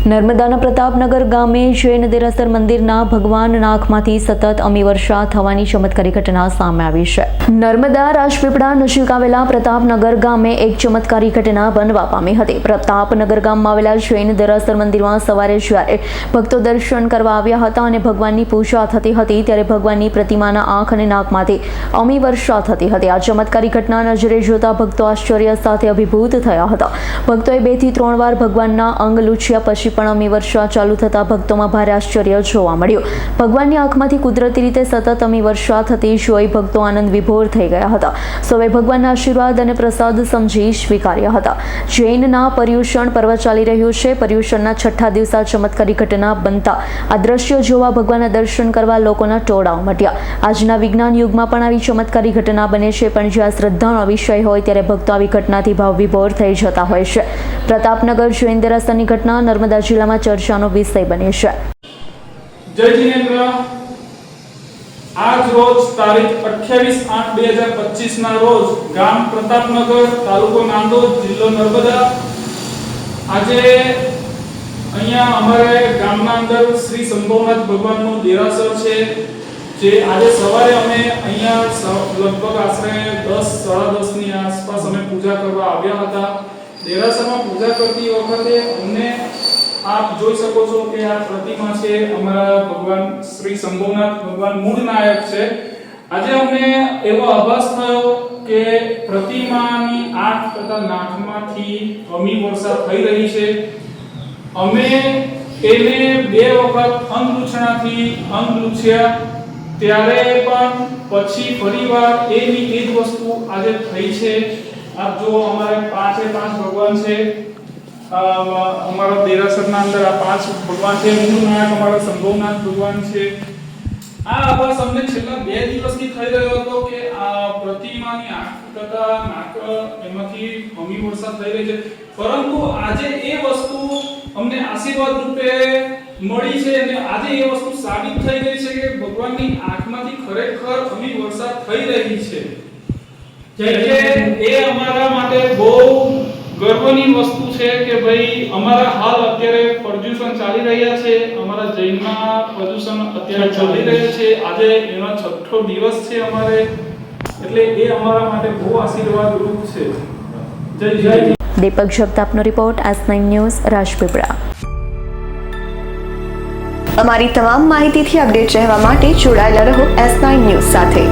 નર્મદાના પ્રતાપનગર ગામે જૈન દેરાસર મંદિરના ભગવાન નાખમાંથી સતત અમી વર્ષા થવાની ચમત્કારી ઘટના સામે આવી છે. નર્મદા રાજપીપળા નજીક આવેલા પ્રતાપનગર ગામે એક ચમત્કારી ઘટના બનવા પામી હતી. પ્રતાપનગર ગામમાં આવેલા જૈન દેરાસર મંદિરમાં સવારે જ્યારે ભક્તો દર્શન કરવા આવ્યા હતા અને ભગવાનની પૂજા થતી હતી, ત્યારે ભગવાનની પ્રતિમાના આંખ અને નાકમાંથી અમી વર્ષા થતી હતી. આ ચમત્કારી ઘટના નજરે જોતા ભક્તો આશ્ચર્ય સાથે અભિભૂત થયા હતા. ભક્તોએ બેથી ત્રણ વાર ભગવાનના અંગ લૂછ્યા પછી પણ અમી વર્ષા ચાલુ થતાં ભક્તોમાં ભારે આશ્ચર્ય જોવા મળ્યું. ભગવાનની આંખમાંથી કુદરતી રીતે સતત અમી વર્ષા થતી જોઈ ભક્તો આનંદ વિભોર થઈ ગયા હતા. સૌએ ભગવાનના આશીર્વાદ અને પ્રસાદ સમજી સ્વીકાર્યા હતા. જૈનના પર્યુષણ પર્વ ચાલી રહ્યું છે. પર્યુષણના છઠ્ઠા દિવસે ચમત્કારી ઘટના બનતા આ દ્રશ્ય જોવા ભગવાનના દર્શન કરવા લોકોના ટોળા મટ્યા. આજના વિજ્ઞાન યુગમાં પણ આવી ચમત્કારી ઘટના બને છે, પણ જ્યાં શ્રદ્ધાનો વિષય હોય ત્યારે ભક્તો આવી ઘટનાથી ભાવ વિભોર થઈ જતા હોય છે. પ્રતાપનગર જૈન દેરાસરની ઘટના, નર્મદા જિલ્લામાં ચર્ચાનો વિષય બની છે. જય આજ રોજ તારીખ 28 આઠ બે હજાર પચીસ ના રોજ ગામ પ્રતાપનગર તાલુકો નાંદોદ જિલ્લો નર્મદા. આજે અહીંયા અમારે ગામના અંદર શ્રી સંભવનાથ ભગવાનનું દેરાસર છે, જે આજે સવારે અમે અહીંયા લગભગ આશરે દસ, સાડા દસની આસપાસ અમે પૂજા કરવા આવ્યા હતા. દેરાસરમાં પૂજા કરતી વખતે અમને આપ જોઈ શકો છો કે આ પ્રતિમા છે અમારા ભગવાન શ્રી શંભુનાથ, ભગવાન મૂળ નાયક છે. આજે અમને એવો આભાસ થયો કે પ્રતિમાની આંખ તથા નાકમાંથી અમી વર્ષા થઈ રહી છે. અમે એને બે વખત અંગલૂછણાથી અંગલૂછ્યા ત્યારે પણ પછી ફરીવાર એની એ જ વસ્તુ આજે થઈ છે. આપ જો અમારે પાંચે પાંચ ભગવાન છે. અમારા દેરાસરના અંદર આ પાંચ ભગવાન છે નાયક અમારા સંભવનાથ ભગવાન છે. આ આભાસ અમને છેલ્લા બે દિવસથી થઈ રહ્યો હતો કે આ પ્રતિમાની આંખ તથા નાક એમાંથી અમી વરસાદ થઈ રહી છે. પરંતુ આજે એ વસ્તુ અમને આશીર્વાદ રૂપે મળી છે અને આજે એ વસ્તુ સાબિત થઈ ગઈ છે કે ભગવાનની આંખમાંથી ખરેખર અમી વરસાદ થઈ રહી છે. એટલે એ અમારા માટે બહુ ગર્વની વસ્તુ છે કે ભાઈ અમારા હાલ અત્યારે પ્રદૂષણ ચાલી રહ્યા છે, અમારા જૈનમાં પ્રદૂષણ અત્યારે ચાલી રહ્યું છે. આજે એનો છઠ્ઠો દિવસ છે અમારે, એટલે એ અમારા માટે બહુ આશીર્વાદ રૂપ છે. જય જય Deepak જગતાપનો report, S nine news, Rajpipla. અમારી તમામ માહિતીથી અપડેટ રહેવા માટે જોડાયેલા રહો એસ નાઇન ન્યૂઝ સાથે.